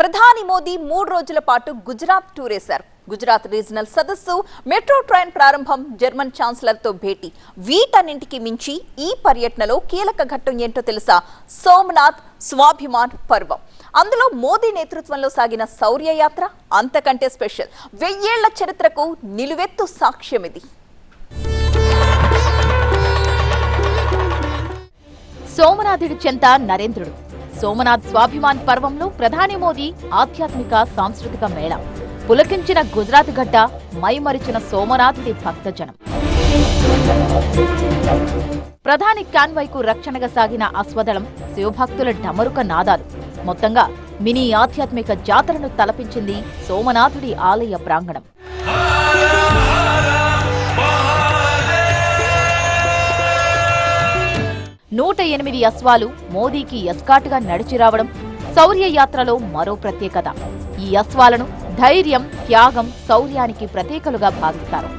ప్రధాని మోదీ మూడు రోజుల పాటు గుజరాత్ టూరేశారు గుజరాత్ రీజనల్ సదస్సు మెట్రో ట్రైన్ ప్రారంభం జర్మన్ ఛాన్సలర్తో భేటీ. వీటన్నింటికి మించి ఈ పర్యటనలో కీలక ఘట్టం ఏంటో తెలుసా? సోమనాథ్ స్వాభిమాన్ పర్వం. అందులో మోదీ నేతృత్వంలో సాగిన శౌర్యయాత్ర అంతకంటే స్పెషల్. వెయ్యేళ్ళ చరిత్రకు నిలువెత్తు సాక్ష్యం ఇది. సోమనాథుడి చెంత నరేంద్రుడు. సోమనాథ్ స్వాభిమాన్ పర్వంలో ప్రధాని మోదీ ఆధ్యాత్మిక సాంస్కృతిక మేళ. పులకించిన గుజరాత్ గడ్డ మైమరిచిన సోమనాథుడి భక్తజనం. ప్రధాని కాన్వాయ్కు రక్షణగా సాగిన అశ్వదళం శివభక్తుల డమరుక నాదాలు. మొత్తంగా మినీ ఆధ్యాత్మిక జాతరను తలపించింది సోమనాథుడి ఆలయ ప్రాంగణం. నూట ఎనిమిది అశ్వాలు మోదీకి ఎస్కాటుగా నడిచి రావడం శౌర్య యాత్రలో మరో ప్రత్యేకత. ఈ అశ్వాలను ధైర్యం త్యాగం శౌర్యానికి ప్రతీకలుగా భావిస్తారు.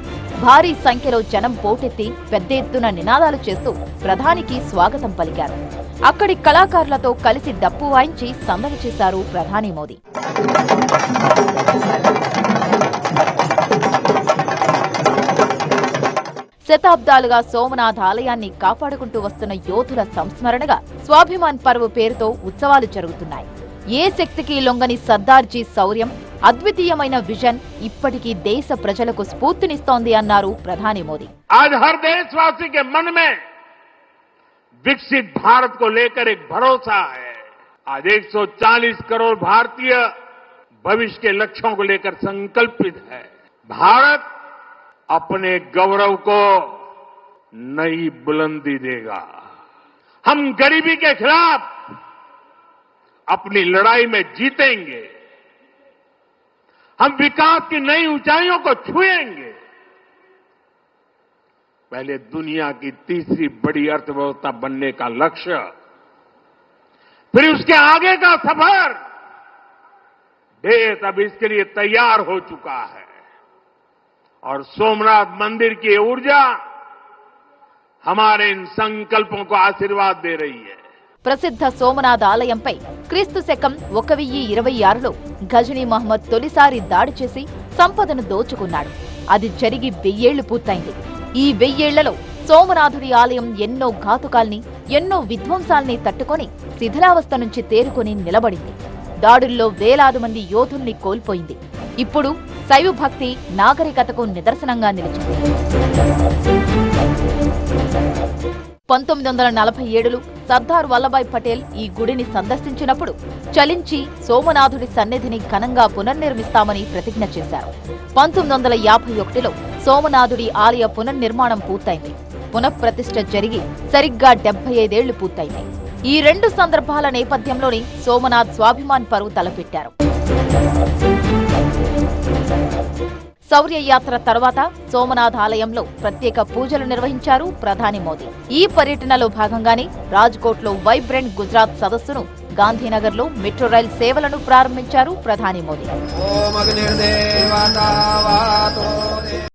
భారీ సంఖ్యలో జనం పోటెత్తి పెద్ద ఎత్తున నినాదాలు చేస్తూ ప్రధానికి స్వాగతం పలికారు. అక్కడి కళాకారులతో కలిసి డప్పు వాయించి సందడి చేశారు ప్రధాని మోదీ. శతాబ్దాలుగా సోమనాథ్ ఆలయాన్ని కాపాడుకుంటూ వస్తున్న యోధుల సంస్మరణగా స్వాభిమాన్ పర్వ్ పేరుతో ఉత్సవాలు జరుగుతున్నాయి ఏ శక్తికి లొంగని సర్దార్జీ శౌర్యం అద్వితీయమైన విజన్ ఇప్పటికీ దేశ ప్రజలకు స్ఫూర్తినిస్తోంది అన్నారు ప్రధాని మోదీ आज हर देशवासी के मन में विकसित भारत को लेकर एक भरोसा है आज 140 करोड़ भारतीय भविष्य के लक्ष्यों को लेकर संकल्पित है भारत अपने गौरव को नई बुलंदी देगा। हम गरीबी के खिलाफ अपनी लड़ाई में जीतेंगे। हम विकास की नई ऊंचाइयों को छुएँगे। पहले दुनिया की तीसरी बड़ी अर्थव्यवस्था बनने का लक्ष्य, फिर उसके आगे का सफ़र, देश अब इसके लिए तैयार हो चुका है। और सोमनाथ मंदिर की ये ऊर्जा हमारे इन संकल्पों को आशीर्वाद दे रही है ప్రసిద్ధ సోమనాథ్ ఆలయంపై క్రీస్తు శకం ఒక వెయ్యి ఇరవై ఆరులో గజనీ మహమ్మద్ తొలిసారి దాడి చేసి సంపదను దోచుకున్నాడు అది జరిగి వెయ్యేళ్లు పూర్తయింది ఈ వెయ్యేళ్లలో సోమనాథుడి ఆలయం ఎన్నో ఘాతుకాల్ని ఎన్నో విధ్వంసాల్ని తట్టుకొని శిథిలావస్థ నుంచి తేరుకొని నిలబడింది దాడుల్లో వేలాది మంది యోధుల్ని కోల్పోయింది ఇప్పుడు శైవ భక్తి నాగరికతకు నిదర్శనంగా నిలిచింది. పంతొమ్మిది వందల నలభై ఏడులో సర్దార్ వల్లభాయ్ పటేల్ ఈ గుడిని సందర్శించినప్పుడు చలించి సోమనాథుడి సన్నిధిని ఘనంగా పునర్నిర్మిస్తామని ప్రతిజ్ఞ చేశారు. పంతొమ్మిది వందల యాభై ఒకటిలో సోమనాథుడి ఆలయ పునర్నిర్మాణం పూర్తయింది. పునఃప్రతిష్ఠ జరిగి సరిగ్గా డెబ్బై ఐదేళ్ళు పూర్తయింది. ఈ రెండు సందర్భాల నేపథ్యంలోనే సోమనాథ్ స్వాభిమాన్ పరువు తలపెట్టారు. శౌర్యయాత్ర తర్వాత సోమనాథ్ ఆలయంలో ప్రత్యేక పూజలు నిర్వహించారు ప్రధాని మోదీ. ఈ పర్యటనలో భాగంగానే రాజ్కోట్లో వైబ్రెంట్ గుజరాత్ సదస్సును గాంధీనగర్లో మెట్రో రైల్ సేవలను ప్రారంభించారు ప్రధాని మోదీ.